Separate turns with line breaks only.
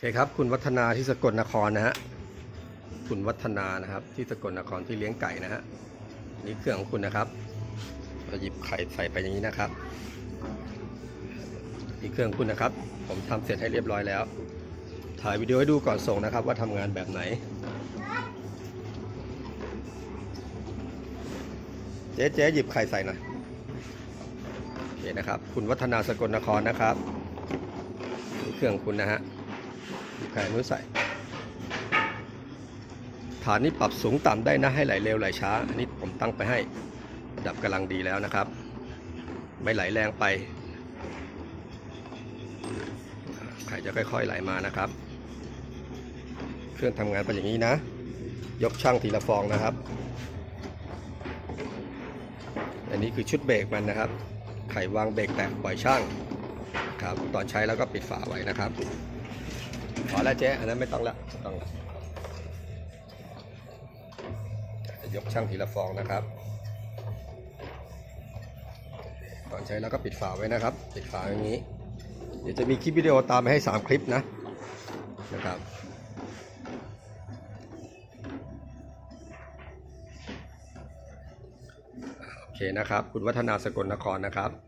เคครับคุณวัฒนาที่สกลนครนะฮะคุณวัฒนานะครับ ที่สกลนครที่เลี้ยงไก่นะฮะนี่เครื่องของคุณนะครับเราหยิบไข่ใส่ไปอย่างนี้นะครับนี่เครื่องคุณนะครับ ผมทำเสร็จให้เรียบร้อยแล้ว ถ่ายวิดีโอให้ดูก่อนส่งนะครับ ว่าทำงานแบบไหนเจ๊เจ๊หยิบไข่ใส่หน่อยโอเคนะครับ คุณวัฒนาสกลนครนะครับนี่เครื่องคุณนะฮะ หยิบไข่มือใส่ ฐานนี้ปรับสูงต่ำได้นะให้ไหลเร็วไหลช้า อันนี้ผมตั้งไปให้ระดับกำลังดีแล้วนะครับ ไม่ไหลแรงไปไข่จะค่อยๆไหลมานะครับ เครื่องทำงานเป็นอย่างนี้นะ ยกช่างทีละฟองนะครับ อันนี้คือชุดเบรกมันนะครับ ไข่วางเบรกแตะปล่อยช่างครับตอนใช้แล้วก็ปิดฝาไว้นะครับ อแล้วเจ๊อันนั้นไม่ต้องละไม่ต้องละจะยกช่างทีละฟองนะครับ ตอนใช้แล้วก็ปิดฝาไว้นะครับ ปิดฝาอย่างนี้ เดี๋ยวจะมีคลิปวิดีโอตามมาให้ 3 คลิปนะนะครับโอเคนะครับ คุณวัฒนาสกลนครนะครับ